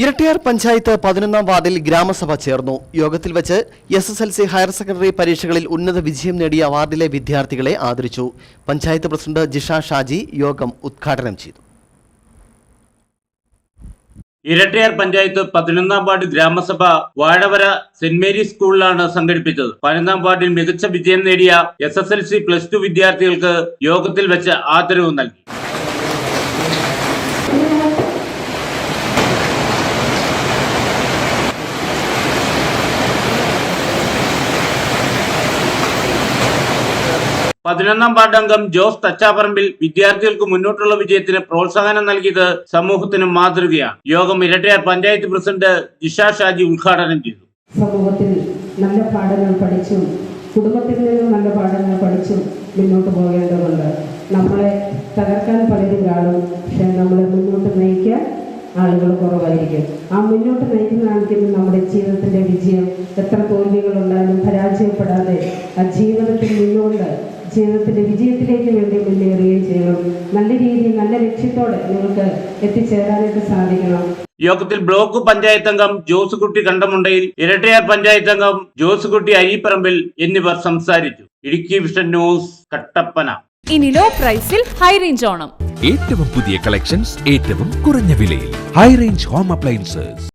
ഇരട്ടിയാർ പഞ്ചായത്ത് പതിനൊന്നാം വാർഡിൽ ഗ്രാമസഭ ചേർന്നു. യോഗത്തിൽ വെച്ച് S S L C higher secondary പരീക്ഷകളിൽ ഉന്നത വിജയം നേടിയ വാർഡിലെ വിദ്യാർത്ഥികളെ ആദരിച്ചു. പഞ്ചായത്ത് പ്രസിഡന്റ് ജിഷ ഷാജി യോഗം ഉദ്ഘാടനം ചെയ്തു. ഇരട്ടയാർ പഞ്ചായത്ത് പതിനൊന്നാം വാർഡ് ഗ്രാമസഭ വാഴവര സെന്റ് മേരീസ് സ്കൂളിലാണ് സംഘടിപ്പിച്ചത്. പതിനൊന്നാം വാർഡിൽ മികച്ച വിജയം നേടിയ S S L C plus two വിദ്യാർത്ഥികൾക്ക് യോഗത്തിൽ വെച്ച് ആദരവ് നൽകി. പതിനൊന്നാം വാർഡ് അംഗം ജോസ് തച്ചാപറമ്പിൽ വിദ്യാർത്ഥികൾക്ക് മുന്നോട്ടുള്ള വിജയത്തിന് പ്രോത്സാഹനം നൽകിയത് സമൂഹത്തിന് മാതൃകയാണ്. യോഗം ഇരട്ടയാർ പഞ്ചായത്ത് പ്രസിഡന്റ് ജിഷ ഷാജി ഉദ്ഘാടനം ചെയ്തു. സമൂഹത്തിൽ നല്ല പാഠങ്ങൾ പഠിച്ചും കുടുംബത്തിൽ നിന്നും നല്ല പാഠങ്ങൾ പഠിച്ചും മുന്നോട്ട് പോകേണ്ടതുണ്ട്. നമ്മളെ തകർക്കാൻ പലരും കാണും പക്ഷെ നമ്മളെ മുന്നോട്ട് നയിക്കാൻ ആളുകൾ കുറവായിരിക്കും. ആ മുന്നോട്ട് നയിക്കുന്ന ആൾക്കിന് നമ്മുടെ ജീവിതത്തിന്റെ വിജയം എത്ര തോൽവികളുണ്ടായാലും പരാജയപ്പെടാതെ ആ ജീവിതത്തിൽ നിന്നുകൊണ്ട് ജീവിതത്തിന്റെ വിജയത്തിലേക്ക് വേണ്ടി മുന്നേറുകയും ചെയ്യണം. നല്ല രീതിയിൽ നല്ല ലക്ഷ്യത്തോടെ നിങ്ങൾക്ക് എത്തിച്ചേരാനായിട്ട് സാധിക്കണം. യോഗത്തിൽ ബ്ലോക്ക് പഞ്ചായത്ത് അംഗം ജോസുകുട്ടി കണ്ടമുണ്ടയിൽ ഇരട്ടയാർ പഞ്ചായത്ത് അംഗം ജോസുകുട്ടി അരിപ്പറമ്പിൽ എന്നിവർ സംസാരിച്ചു. Idukki vision news Kattappana. ഇനി ലോ പ്രൈസിൽ ഹൈ റേഞ്ച് ഓണം. ഏറ്റവും പുതിയ കളക്ഷൻസ് ഏറ്റവും കുറഞ്ഞ വിലയിൽ. High range home appliances